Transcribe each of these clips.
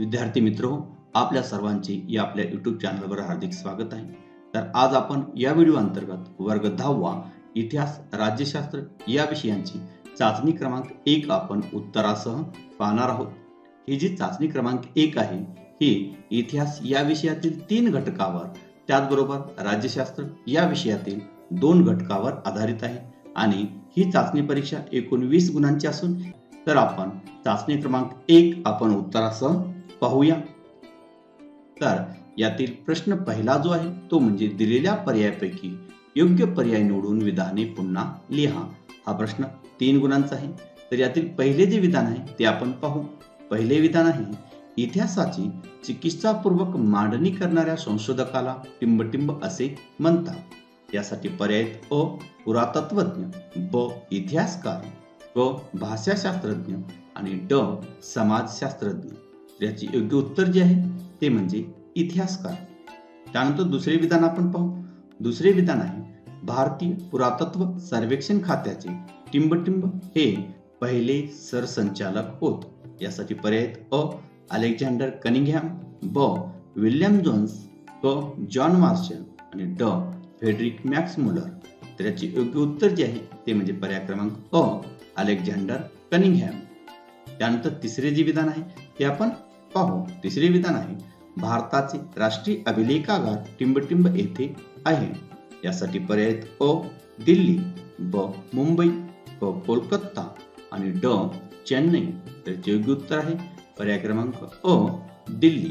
विद्यार्थी मित्र हो, आपल्या सर्वांचे या आपल्या युट्यूब चॅनलवर हार्दिक स्वागत आहे. तर आज आपण या व्हिडिओ अंतर्गत वर्ग दहावा इतिहास राज्यशास्त्र या विषयांची चाचणी क्रमांक एक आपण उत्तरासह पाहणार आहोत. ही जी चाचणी क्रमांक एक आहे ही इतिहास या विषयातील तीन घटकावर त्याचबरोबर राज्यशास्त्र या विषयातील दोन घटकावर आधारित आहे. आणि ही चाचणी परीक्षा एकूण वीस गुणांची असून तर आपण चाचणी क्रमांक एक आपण उत्तरासह पाहूया. तर यातील प्रश्न पहिला जो आहे तो म्हणजे दिलेल्या पर्यायापैकी योग्य पर्याय निवडून विधाने पुन्हा लिहा. हा प्रश्न तीन गुणांचा आहे. तर यातील पहिले जे विधान आहे ते आपण पाहू. पहिले विधान आहे इतिहासाची चिकित्सापूर्वक मांडणी करणाऱ्या संशोधकाला टिंबटिंब असे म्हणतात. यासाठी पर्याय अ पुरातत्वज्ञ ब इतिहासकार क भाषाशास्त्रज्ञ आणि ड समाजशास्त्रज्ञ. याचे योग्य उत्तर जे आहे ते म्हणजे इतिहासकार. त्यानंतर दुसरे विधान आपण पाहू. दुसरे विधान आहे भारतीय पुरातत्व सर्वेक्षण खात्याचे टिंबटिंब हे पहिले सरसंचालक होत. यासाठी पर्याय अ अलेक्झांडर कनिंगहॅम ब विल्यम जोन्स क जॉन मार्शल आणि ड फेडरिक मॅक्स मुलर. तर याचे योग्य उत्तर जे आहे ते म्हणजे पर्याय क्रमांक अ. Alexander Cunningham. त्यानंतर तिसरे जे विधान आहे ते आपण पाहू. तिसरे विधान आहे भारताचे राष्ट्रीय अभिलेखागार टिंबटिंब येथे आहे. यासाठी पर्याय अ दिल्ली ब मुंबई ब कोलकाता आणि ड चेन्नई. तर योग्य उत्तर आहे पर्याय क्रमांक अ दिल्ली.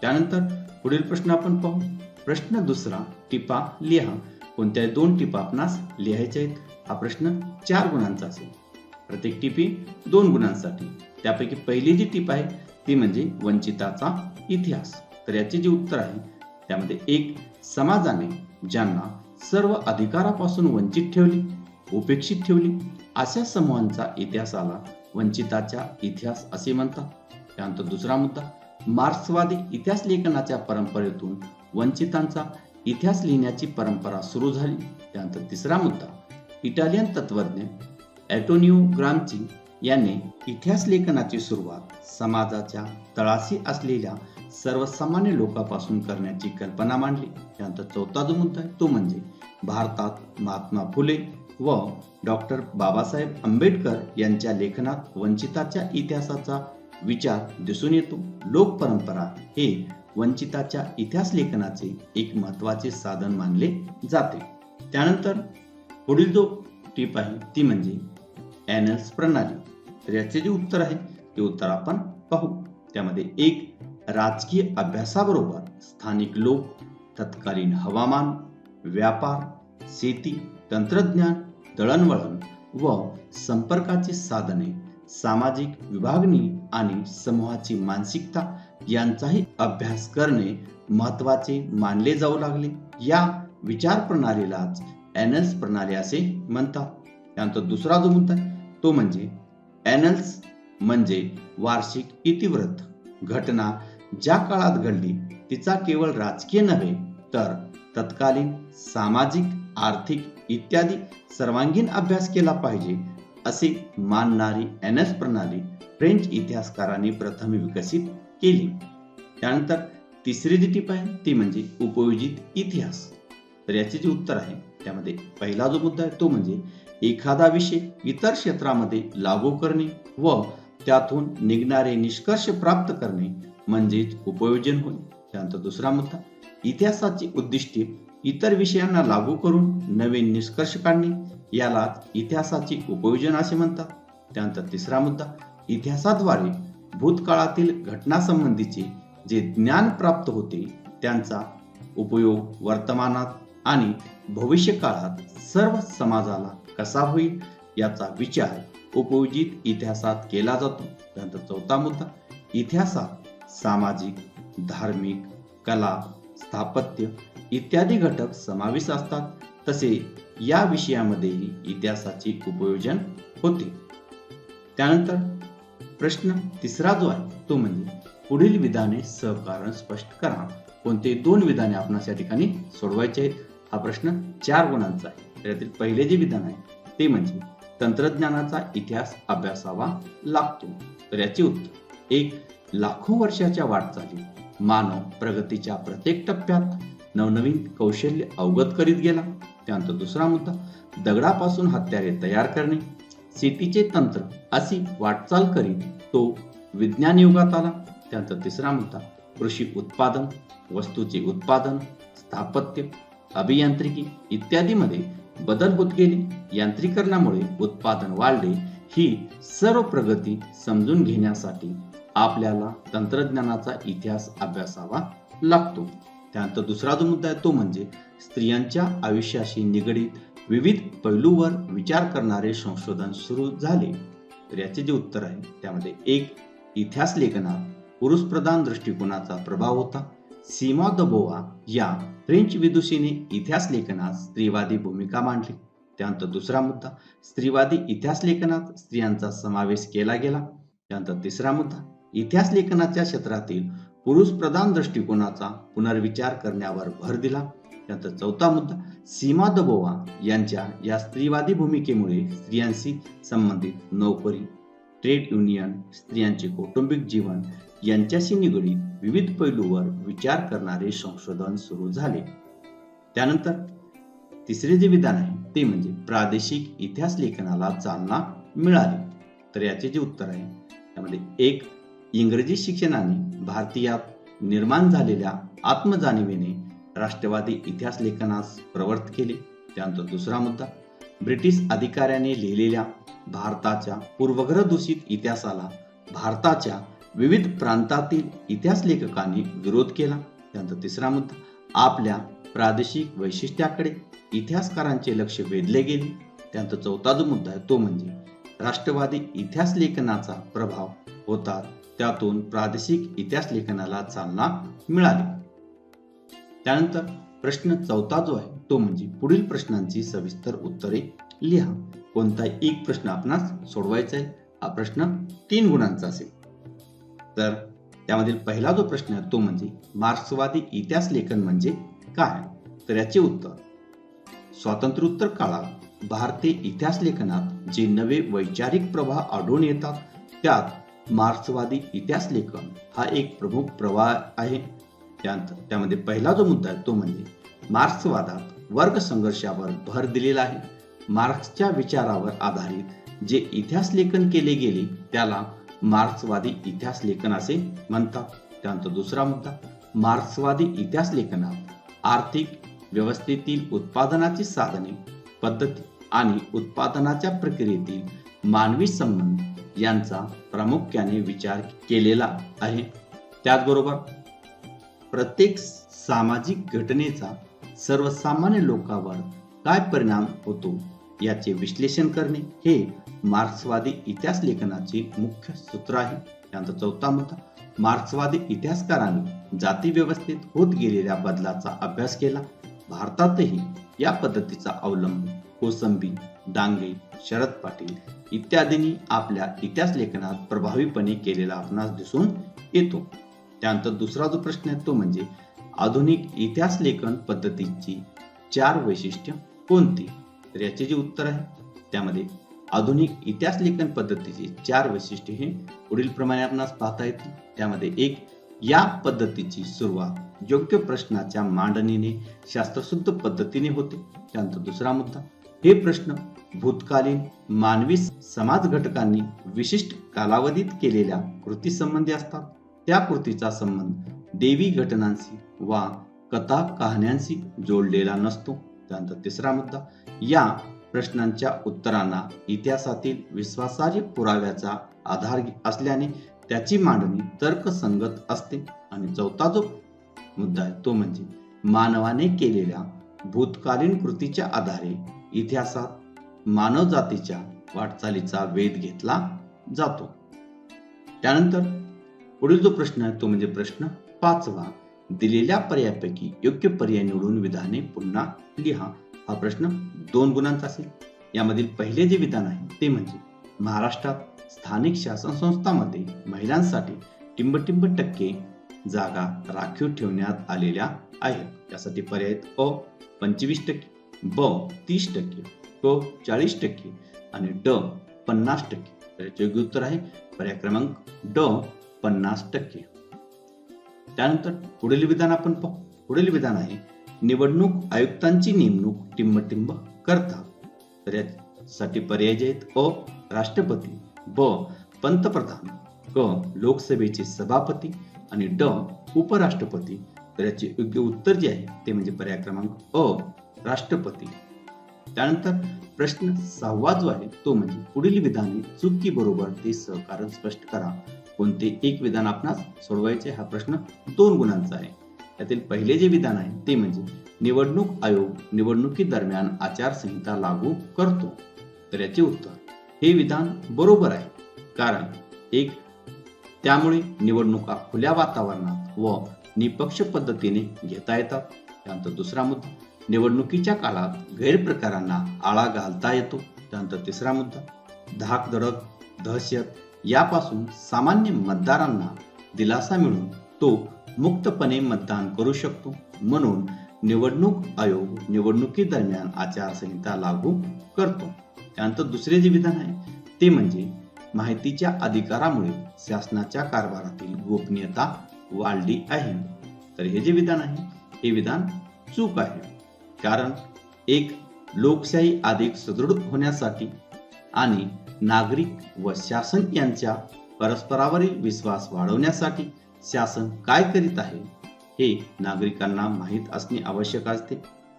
त्यानंतर पुढील प्रश्न आपण पाहू. प्रश्न दुसरा टिपा लिहा. कोणत्या दोन टिपा आपणास लिहायच्या आहेत? हा प्रश्न चार गुणांचा असेल. प्रत्येक टिपी दोन गुणांसाठी. त्यापैकी पहिली जी टीप आहे ती म्हणजे वंचिताचा इतिहास. तर याचे जे उत्तर आहे त्यामध्ये एक समाजाने ज्यांना सर्व अधिकारापासून वंचित ठेवली उपेक्षित ठेवली अशा समूहांचा इतिहासाला वंचिताचा इतिहास असे म्हणतात. त्यानंतर दुसरा मुद्दा मार्क्सवादी इतिहास लेखनाच्या परंपरेतून वंचितांचा इतिहास लिहिण्याची परंपरा सुरू झाली. त्यानंतर तिसरा मुद्दा इटालियन तत्वज्ञ ॲटोनिओ ग्रामची याने इतिहास लेखनाची सुरुवात समाजाच्या तळाशी असलेल्या सर्वसामान्य लोकांपासून करण्याची कल्पना मांडली. त्यानंतर चौथा जो मुद्दा आहे तो म्हणजे भारतात महात्मा फुले व डॉक्टर बाबासाहेब आंबेडकर यांच्या लेखनात वंचिताच्या इतिहासाचा विचार दिसून येतो. लोक परंपरा हे वंचिताच्या इतिहास लेखनाचे एक महत्त्वाचे साधन मानले जाते. त्यानंतर पुढील जो टीप आहे ती म्हणजे एनल्स प्रणाली. तर याचे जे उत्तर आहे ते उत्तर आपण पाहू. त्यामध्ये एक राजकीय अभ्यासाबरोबर स्थानिक लोक तत्कालीन हवामान व्यापार शेती तंत्रज्ञान दळणवळण व संपर्काची साधने सामाजिक विभागणी आणि समूहाची मानसिकता यांचाही अभ्यास करणे महत्त्वाचे मानले जाऊ लागले. या विचार प्रणालीलाच एनल्स प्रणाली असे म्हणतात त्यानंतर दुसरा जो मुद्दा तो म्हणजे एनल्स म्हणजे वार्षिक इतिव्रत घटना ज्या काळात घडली तिचा केवळ राजकीय नव्हे तर तत्कालीन सामाजिक आर्थिक इत्यादी सर्वांगीण अभ्यास केला पाहिजे असे मानणारी एनएस प्रणाली फ्रेंच इतिहासकारांनी प्रथम विकसित केली. त्यानंतर तिसरी जी टीप आहे ती म्हणजे उपयोजित इतिहास. तर याचे जे उत्तर आहे त्यामध्ये पहिला जो मुद्दा आहे तो म्हणजे एखादा विषय इतर क्षेत्रामध्ये लागू करणे व त्यातून निघणारे निष्कर्ष प्राप्त करणे म्हणजेच उपयोजन होय त्यानंतर दुसरा मुद्दा इतिहासाची उद्दिष्टे इतर विषयांना लागू करून नवीन निष्कर्ष काढणे याला इतिहासाचे उपयोजन असे म्हणतात. त्यानंतर तिसरा मुद्दा इतिहासाद्वारे भूतकाळातील घटनासंबंधीचे जे ज्ञान प्राप्त होते त्यांचा उपयोग वर्तमानात आणि भविष्य काळात सर्व समाजाला कसा होईल याचा विचार उपयोजित इतिहासात केला जातो. त्यानंतर चौथा मुद्दा इतिहासात सामाजिक धार्मिक कला स्थापत्य इत्यादी घटक समाविष्ट असतात. तसे या विषयामध्येही इतिहासाचे उपयोजन होते. त्यानंतर प्रश्न तिसरा जो आहे तो म्हणजे पुढील विधाने सहकारण स्पष्ट करा. कोणते दोन विधाने आपणास या ठिकाणी सोडवायचे आहेत हा प्रश्न चार गुणांचा आहे. त्यातील पहिले जे विधान आहे ते म्हणजे तंत्रज्ञानाचा इतिहास अभ्यासावा लागतो. तर याचे उत्तर एक लाखो वर्षाच्या वाटचालीत मानव प्रगतीच्या प्रत्येक टप्प्यात नवनवीन कौशल्य अवगत करीत गेला. त्यानंतर दुसरा मुद्दा दगडापासून हत्यारे तयार करणे. शेतीचे तंत्र अशी वाटचाल करीत तो विज्ञान युगात आला. त्यानंतर तिसरा मुद्दा कृषी उत्पादन वस्तूचे उत्पादन स्थापत्य. अभियांत्रिकी इत्यादीमध्ये बदल होत गेले. यांत्रिकरणामुळे उत्पादन वाढले. ही सर्व प्रगती समजून घेण्यासाठी आपल्याला तंत्रज्ञानाचा इतिहास अभ्यासावा लागतो. त्यानंतर दुसरा जो मुद्दा आहे तो म्हणजे स्त्रियांच्या आयुष्याशी निगडीत विविध पैलूवर विचार करणारे संशोधन सुरू झाले. तर याचे जे उत्तर आहे त्यामध्ये एक इतिहास लेखनात पुरुषप्रधान दृष्टिकोनाचा प्रभाव होता. सीमा दबोवा या फ्रेंच विदुषीने इतिहास लेखनात स्त्रीवादी भूमिका मांडली. त्यानंतर दुसरा मुद्दा स्त्रीवादी इतिहास लेखनात स्त्रियांचा समावेश केला गेला. त्यानंतर तिसरा मुद्दा इतिहास लेखनाच्या क्षेत्रातील पुरुष प्रधान दृष्टिकोनाचा पुनर्विचार करण्यावर भर दिला. त्यानंतर चौथा मुद्दा सीमा दबोवा यांच्या या स्त्रीवादी भूमिकेमुळे स्त्रियांशी संबंधित नोकरी ट्रेड युनियन स्त्रियांचे कौटुंबिक जीवन यांच्याशी निगडीत विविध पैलूवर विचार करणारे संशोधन सुरू झाले. त्यानंतर तिसरे जे विधान आहे ते म्हणजे प्रादेशिक इतिहास लेखनाला चालना मिळाली. तर याचे जे उत्तर आहे त्यामध्ये एक इंग्रजी शिक्षणाने भारतीयात निर्माण झालेल्या आत्मजाणीवेने राष्ट्रवादी इतिहास लेखनास प्रवर्त केले. त्यानंतर दुसरा मुद्दा ब्रिटिश अधिकाऱ्याने लिहिलेल्या भारताच्या पूर्वग्रह दूषित इतिहासाला भारताच्या विविध प्रांतातील इतिहास लेखकांनी विरोध केला. त्यानंतर तिसरा मुद्दा आपल्या प्रादेशिक वैशिष्ट्याकडे इतिहासकारांचे लक्ष वेधले गेले. त्यानंतर चौथा जो मुद्दा आहे तो म्हणजे राष्ट्रवादी इतिहास लेखनाचा प्रभाव होता. त्यातून प्रादेशिक इतिहास लेखनाला चालना मिळाली. त्यानंतर प्रश्न चौथा जो आहे तो म्हणजे पुढील प्रश्नांची सविस्तर उत्तरे लिहा. कोणता एक प्रश्न आपणास सोडवायचा आहे? हा प्रश्न तीन गुणांचा असेल. तर त्यामधील पहिला जो प्रश्न आहे तो म्हणजे मार्क्सवादी इतिहास लेखन म्हणजे काय? तर याचे उत्तर. स्वातंत्र्योत्तर काळात भारतीय इतिहास लेखनात जे नवे वैचारिक प्रवाह आढळून येतात त्यात मार्क्सवादी इतिहास लेखन हा एक प्रमुख प्रवाह आहे. त्यानंतर त्यामध्ये पहिला जो मुद्दा आहे तो म्हणजे मार्क्सवादात वर्ग संघर्षावर भर दिलेला आहे. मार्क्सच्या विचारावर आधारित जे इतिहास लेखन केले गेले त्याला मार्क्सवादी इतिहास लेखन असे म्हणतात. त्यानंतर दुसरा मुद्दा मार्क्सवादी इतिहास लेखनात आर्थिक व्यवस्थेतील उत्पादनाची साधने पद्धती आणि उत्पादनाच्या प्रक्रियेतील मानवी संबंध यांचा प्रामुख्याने विचार केलेला आहे. त्याचबरोबर प्रत्येक सामाजिक घटनेचा सर्वसामान्य लोकांवर काय परिणाम होतो याचे विश्लेषण करणे हे मार्क्सवादी इतिहास लेखनाचे मुख्य सूत्र आहे. त्यांचा चौथा मुद्दा मार्क्सवादी इतिहासकारांनी जाती व्यवस्थेत होत गेलेल्या बदलाचा अभ्यास केला. भारतातही या पद्धतीचा अवलंब कोसंबी डांगे शरद पाटील इत्यादींनी आपल्या इतिहास लेखनात प्रभावीपणे केलेला आपणास दिसून येतो. त्यानंतर दुसरा जो प्रश्न आहे तो म्हणजे आधुनिक इतिहास लेखन पद्धतीची चार वैशिष्ट्य कोणती? तर याचे जे उत्तर आहे त्यामध्ये आधुनिक इतिहास लेखन पद्धतीचे चार वैशिष्ट्ये हे पुढील प्रमाणे आपणास पाहता येतील. त्यामध्ये एक या पद्धतीची सुरुवात योग्य प्रश्नाच्या मांडणीने शास्त्रशुद्ध पद्धतीने होते. त्यानंतर दुसरा मुद्दा हे प्रश्न भूतकालीन मानवी समाज घटकांनी विशिष्ट कालावधीत केलेल्या कृती संबंधी असतात. त्या कृतीचा संबंध देवी घटनांशी वा कथा कहाण्यांशी जोडलेला नसतो. त्यानंतर तिसरा मुद्दा या प्रश्नांच्या उत्तरांना इतिहासातील विश्वासार्ह पुराव्याचा आधार असल्याने त्याची मांडणी तर्कसंगत असते. आणि चौथा जो मुद्दा आहे तो म्हणजे मानवाने केलेल्या भूतकालीन कृतीच्या आधारे इतिहासात मानव जातीच्या वाटचालीचा वेध घेतला जातो. त्यानंतर पुढील जो प्रश्न आहे तो म्हणजे प्रश्न पाचवा. दिलेल्या पर्यायापैकी योग्य पर्याय निवडून विधाने पुन्हा लिहा. हा प्रश्न दोन गुणांचा असेल. यामधील पहिले जे विधान आहे ते म्हणजे महाराष्ट्रात स्थानिक शासन संस्थांमध्ये महिलांसाठी टिंबटिंब टक्के जागा राखीव ठेवण्यात आलेल्या आहेत. यासाठी पर्याय अ पंचवीस टक्के ब तीस टक्के क चाळीस टक्के आणि ड पन्नास टक्के. तर योग्य उत्तर आहे पर्याय क्रमांक ड पन्नास टक्के. त्यानंतर पुढील विधान आपण पाहू. पुढील विधान आहे निवडणूक आयुक्तांची नेमणूक टिंबटिंब करतात तर यासाठी पर्याय जे आहेत अ राष्ट्रपती ब पंतप्रधान क लोकसभेचे सभापती आणि ड उपराष्ट्रपती. तर याचे योग्य उत्तर जे आहे ते म्हणजे पर्याय क्रमांक अ राष्ट्रपती. त्यानंतर प्रश्न सहावा जो आहे तो म्हणजे पुढील विधाने चुकी बरोबर ते सहकारण स्पष्ट करा. कोणते एक विधान आपणास सोडवायचे हा प्रश्न दोन गुणांचा आहे. यातील पहिले जे विधान आहे ते म्हणजे निवडणूक आयोग निवडणुकी दरम्यान आचारसंहिता लागू करतो. तर याचे उत्तर हे विधान बरोबर आहे. कारण एक त्यामुळे निवडणुका खुल्या वातावरणात व निपक्ष पद्धतीने घेता येतात. त्यानंतर दुसरा मुद्दा निवडणुकीच्या काळात गैरप्रकारांना आळा घालता येतो. त्यानंतर तिसरा मुद्दा धाक धडक दहशत यापासून सामान्य मतदारांना दिलासा मिळून तो मुक्तपणे मतदान करू शकतो. म्हणून निवडणूक आयोग निवडणुकी दरम्यान आचारसंहिता लागू करतो. त्यानंतर दुसरे जे विधान आहे ते म्हणजे माहितीच्या अधिकारामुळे शासनाच्या कारभारातील गोपनीयता वाढली आहे. तर हे जे विधान आहे हे विधान चूक आहे. कारण एक लोकशाही अधिक सुदृढ होण्यासाठी आणि नागरिक व शासन यांच्या परस्परावरील विश्वास वाढवण्यासाठी शासन काय करीत आहे हे नागरिकांना माहीत असणे आवश्यक असते.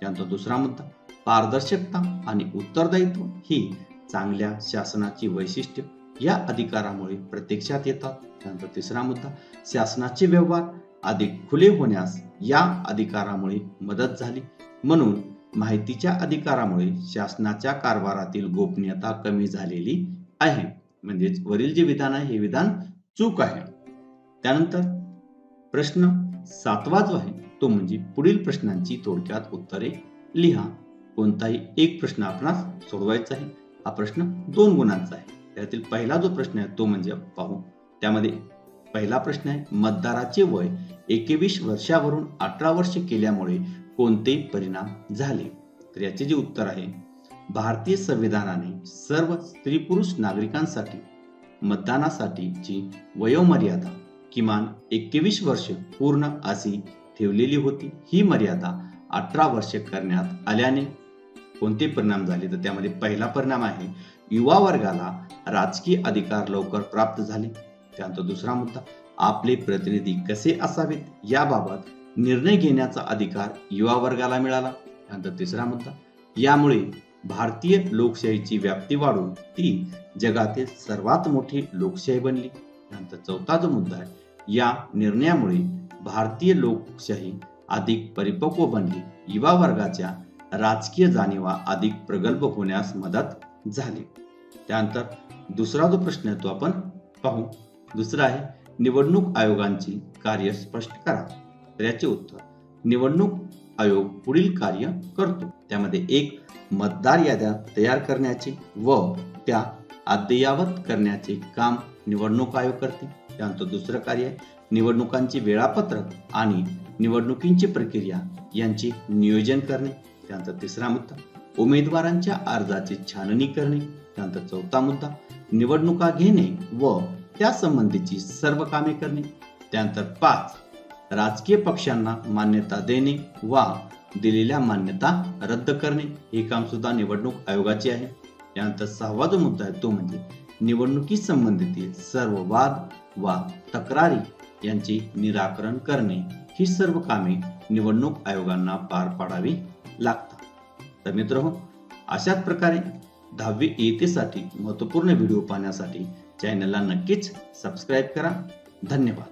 त्यानंतर दुसरा मुद्दा पारदर्शकता आणि उत्तरदायित्व ही चांगल्या शासनाची वैशिष्ट्य. या अधिकारामुळे प्रत्यक्षात येतात. त्यानंतर तिसरा मुद्दा शासनाचे व्यवहार अधिक खुले होण्यास या अधिकारामुळे मदत झाली. म्हणून माहितीच्या अधिकारामुळे शासनाच्या कारभारातील गोपनीयता कमी झालेली आहे. म्हणजेच वरील जे विधान आहे हे विधान चूक आहे. त्यानंतर प्रश्न सातवा जो आहे तो म्हणजे पुढील प्रश्नांची थोडक्यात उत्तरे लिहा. कोणताही एक प्रश्न आपणास सोडवायचा आहे हा प्रश्न दोन गुणांचा आहे. त्यातील पहिला जो प्रश्न आहे तो म्हणजे पाहू. त्यामध्ये पहिला प्रश्न आहे मतदाराचे वय एकवीस वर्षावरून अठरा वर्ष केल्यामुळे कोणते परिणाम झाले? तर याचे जे उत्तर आहे भारतीय संविधानाने सर्व स्त्री पुरुष नागरिकांसाठी मतदानासाठीची वयोमर्यादा किमान एकवीस वर्ष पूर्ण अशी ठेवलेली होती. ही मर्यादा अठरा वर्ष करण्यात आल्याने कोणते परिणाम झाले? तर त्यामध्ये पहिला परिणाम आहे युवा वर्गाला राजकीय अधिकार लवकर प्राप्त झाले. त्यानंतर दुसरा मुद्दा आपले प्रतिनिधी कसे असावेत? याबाबत निर्णय घेण्याचा अधिकार युवा वर्गाला मिळाला. त्यानंतर तिसरा मुद्दा यामुळे भारतीय लोकशाहीची व्याप्ती वाढून ती जगातील सर्वात मोठी लोकशाही बनली. त्यानंतर चौथा जो मुद्दा आहे या निर्णयामुळे भारतीय लोकशाही अधिक परिपक्व बनली. युवा वर्गाच्या राजकीय जाणीवा अधिक प्रगल्भ होण्यास मदत झाली. त्यानंतर दुसरा जो प्रश्न आहे तो आपण पाहू. दुसरा आहे निवडणूक आयोगांची कार्य स्पष्ट करा. याचे उत्तर. निवडणूक आयोग पुढील कार्य करतो. त्यामध्ये एक मतदार याद्या तयार करण्याचे व त्या अद्ययावत करण्याचे काम निवडणूक आयोग करते. त्यानंतर दुसरं कार्य आहे निवडणुकांचे वेळापत्रक आणि निवडणुकींची प्रक्रिया यांचे नियोजन करणे. त्यानंतर तिसरा मुद्दा उमेदवारांच्या अर्जाची छाननी करणे. त्यानंतर चौथा मुद्दा निवडणुका घेणे व त्यासंबंधीची सर्व कामे करणे. त्यानंतर पाच राजकीय पक्षांना मान्यता देणे वा दिलेल्या मान्यता रद्द करणे हे काम सुद्धा निवडणूक आयोगाचे आहे. त्यानंतर सहावा जो मुद्दा आहे तो म्हणजे निवडणुकी संबंधितील सर्व वाद वा तक्रारी यांचे निराकरण करणे ही सर्व कामे निवडणूक आयोगांना पार पाडावी लागतात. तर मित्र अशाच प्रकारे दहावी इयतेसाठी महत्त्वपूर्ण व्हिडिओ पाहण्यासाठी चॅनलला नक्कीच सबस्क्राईब करा. धन्यवाद.